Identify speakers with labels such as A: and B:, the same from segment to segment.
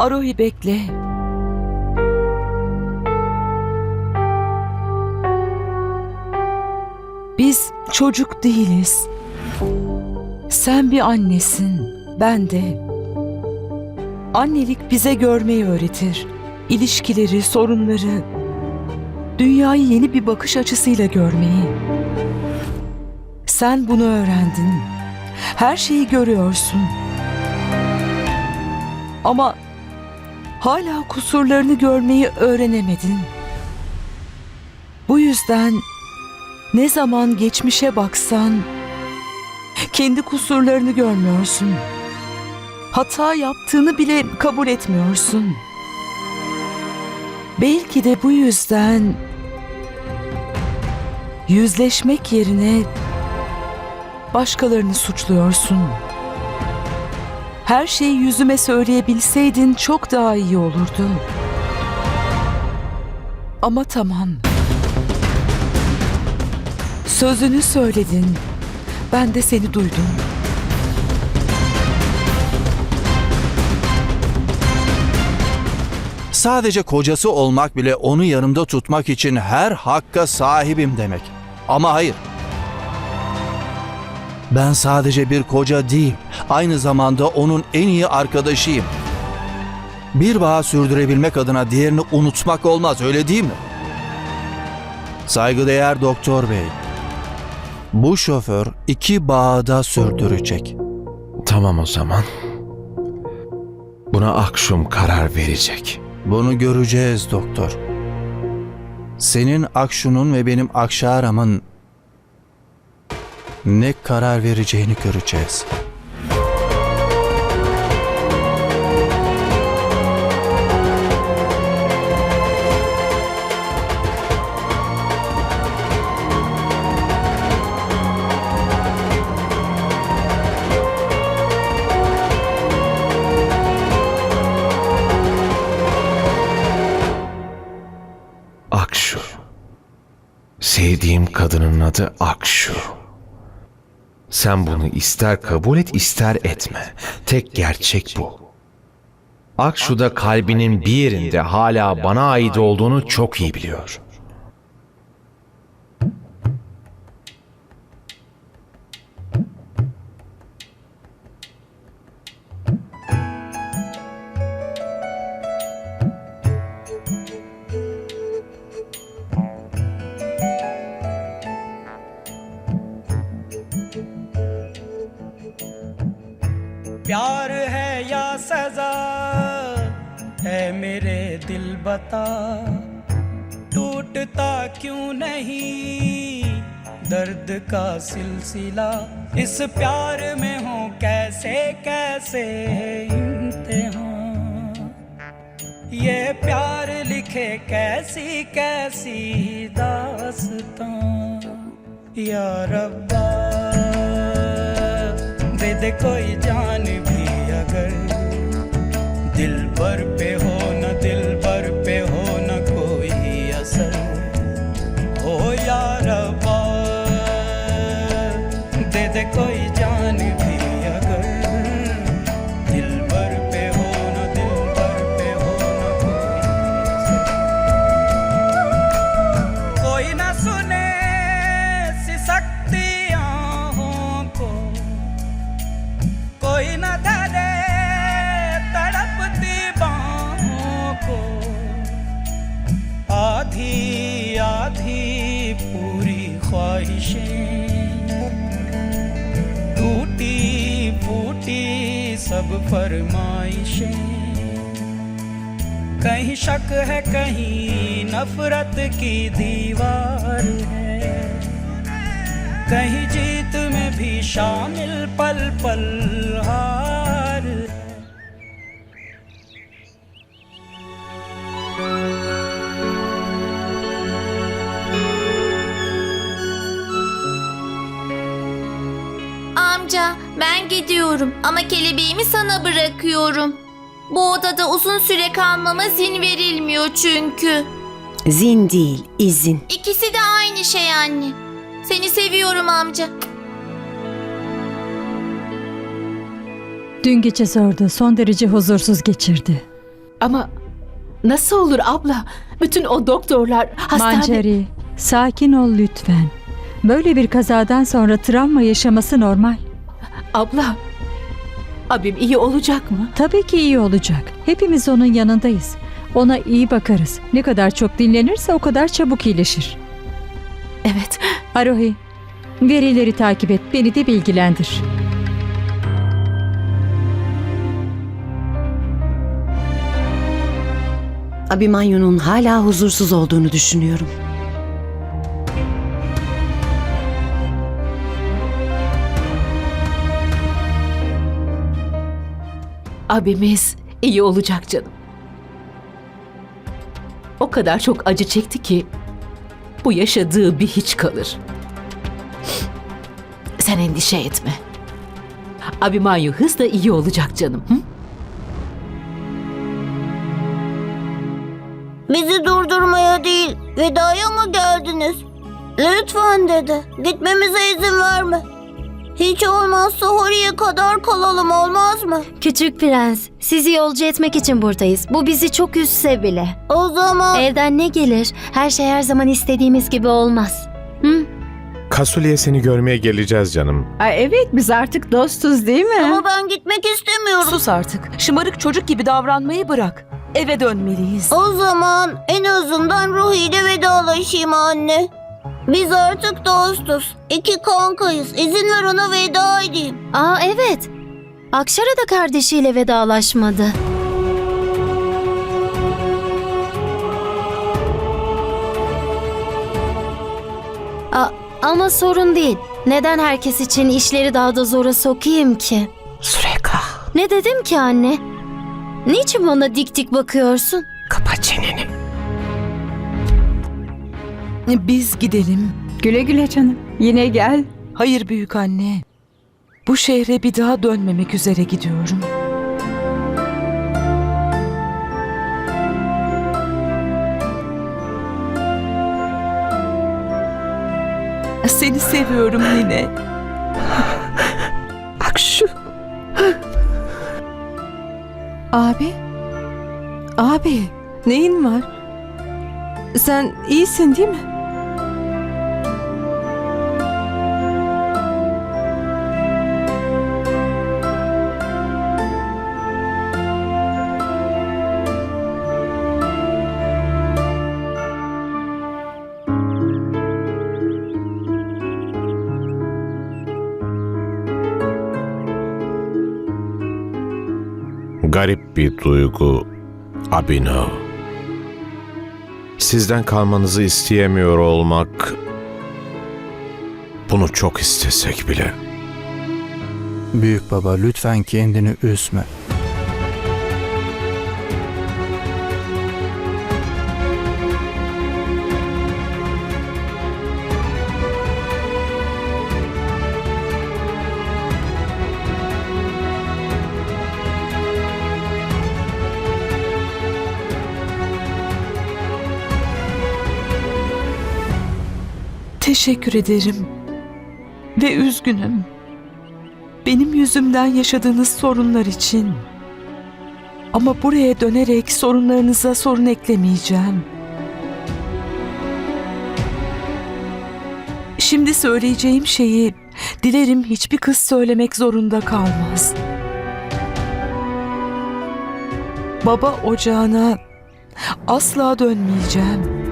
A: Arohi bekle. Biz çocuk değiliz. Sen bir annesin, ben de. Annelik bize görmeyi öğretir. İlişkileri, sorunları, dünyayı yeni bir bakış açısıyla görmeyi. Sen bunu öğrendin. Her şeyi görüyorsun. Ama hala kusurlarını görmeyi öğrenemedin. Bu yüzden ne zaman geçmişe baksan kendi kusurlarını görmüyorsun. Hata yaptığını bile kabul etmiyorsun. Belki de bu yüzden yüzleşmek yerine başkalarını suçluyorsun. Her şeyi yüzüme söyleyebilseydin çok daha iyi olurdu. Ama tamam. Sözünü söyledin. Ben de seni duydum.
B: Sadece kocası olmak bile onu yanımda tutmak için her hakka sahibim demek. Ama hayır. Ben sadece bir koca değil, aynı zamanda onun en iyi arkadaşıyım. Bir bağı sürdürebilmek adına diğerini unutmak olmaz, öyle değil mi? Saygıdeğer doktor bey. Bu şoför iki bağı da sürdürecek.
C: Tamam o zaman. Buna Akşum karar verecek.
B: Bunu göreceğiz doktor. Senin Akşu'nun ve benim Akşaram'ın ne karar vereceğini göreceğiz.
C: Akşu. Sevdiğim kadının adı Akşu. Sen bunu ister kabul et ister etme. Tek gerçek bu. Akşu da kalbinin bir yerinde hala bana ait olduğunu çok iyi biliyor.
D: बता, टूटता क्यों नहीं? दर्द का सिलसिला, इस प्यार में हो कैसे कैसे इम्तिहान? ये प्यार लिखे कैसी कैसी दास्तां या रब्बा दे दे कोई जान भी अगर दिल पर पे हो फरमाइशें। कहीं शक है, कहीं नफरत की दीवार है। कहीं जीत में भी शामिल पल पल हार
E: ben gidiyorum ama kelebeğimi sana bırakıyorum. Bu odada uzun süre kalmama izin verilmiyor çünkü.
F: Zin değil, izin.
E: İkisi de aynı şey anne. Seni seviyorum amca.
G: Dün gece sordu, son derece huzursuz geçirdi. Ama nasıl olur abla? Bütün o doktorlar hastane...
H: Mancari, sakin ol lütfen. Böyle bir kazadan sonra travma yaşaması normal.
G: Abla, abim iyi olacak mı?
H: Tabii ki iyi olacak. Hepimiz onun yanındayız. Ona iyi bakarız. Ne kadar çok dinlenirse o kadar çabuk iyileşir.
G: Evet,
H: Arohi, verileri takip et, beni de bilgilendir.
F: Abimanyu'nun hala huzursuz olduğunu düşünüyorum.
G: Abimiz iyi olacak canım. O kadar çok acı çekti ki bu yaşadığı bir hiç kalır. Sen endişe etme. Abimanyu hızla iyi olacak canım. Hı?
I: Bizi durdurmaya değil, vedaya mı geldiniz? Lütfen dede, gitmemize izin verme. Hiç olmazsa Hori'ye kadar kalalım olmaz mı?
J: Küçük prens, sizi yolcu etmek için buradayız. Bu bizi çok üzse bile.
I: O zaman...
J: Evden ne gelir? Her şey her zaman istediğimiz gibi olmaz. Hı?
C: Kasuli'ye seni görmeye geleceğiz canım.
H: evet, biz artık dostuz değil mi?
I: Ama ben gitmek istemiyorum.
A: Sus artık. Şımarık çocuk gibi davranmayı bırak. Eve dönmeliyiz.
I: O zaman en azından Ruhi ile vedalaşayım anne. Biz artık dostuz. İki kankayız. İzin ver ona veda edeyim.
J: Aa evet. Akşara da kardeşiyle vedalaşmadı. A ama sorun değil. Neden herkes için işleri daha da zora sokayım ki?
C: Sureka,
J: Ne dedim ki anne? Niçin bana dik dik bakıyorsun?
C: kapa çeneni.
A: Biz gidelim.
H: Güle güle canım. Yine gel.
A: Hayır büyük anne. Bu şehre bir daha dönmemek üzere gidiyorum. Seni seviyorum Nine.
G: Akşu.
K: Abi? Abi, neyin var? Sen iyisin değil mi?
C: Garip bir duygu Abhinav. Sizden kalmanızı isteyemiyor olmak bunu çok istesek bile.
B: Büyük baba lütfen kendini üzme.
A: Teşekkür ederim. Ve üzgünüm. Benim yüzümden yaşadığınız sorunlar için. Ama buraya dönerek sorunlarınıza sorun eklemeyeceğim. Şimdi söyleyeceğim şeyi dilerim hiçbir kız söylemek zorunda kalmaz. Baba ocağına asla dönmeyeceğim.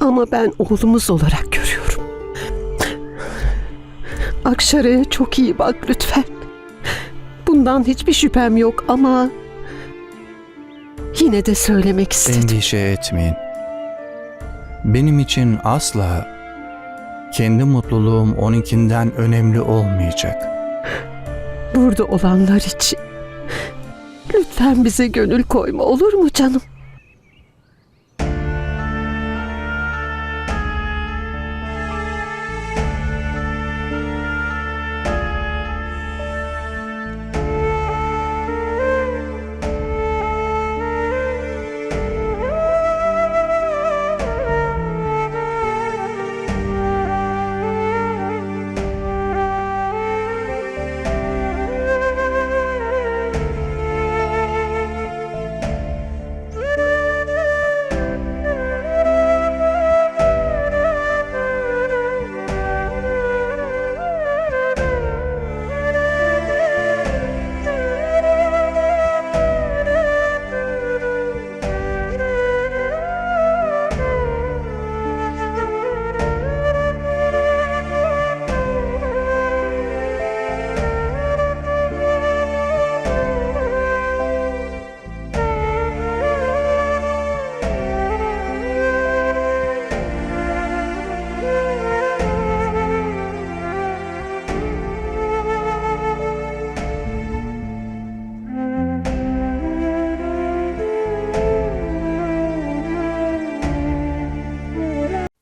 K: Ama ben oğlumuz olarak görüyorum. Akşara'ya çok iyi bak lütfen. Bundan hiçbir şüphem yok ama yine de söylemek istedim.
B: Endişe etmeyin. Benim için asla kendi mutluluğum onunkinden önemli olmayacak.
K: Burada olanlar için lütfen bize gönül koyma olur mu canım?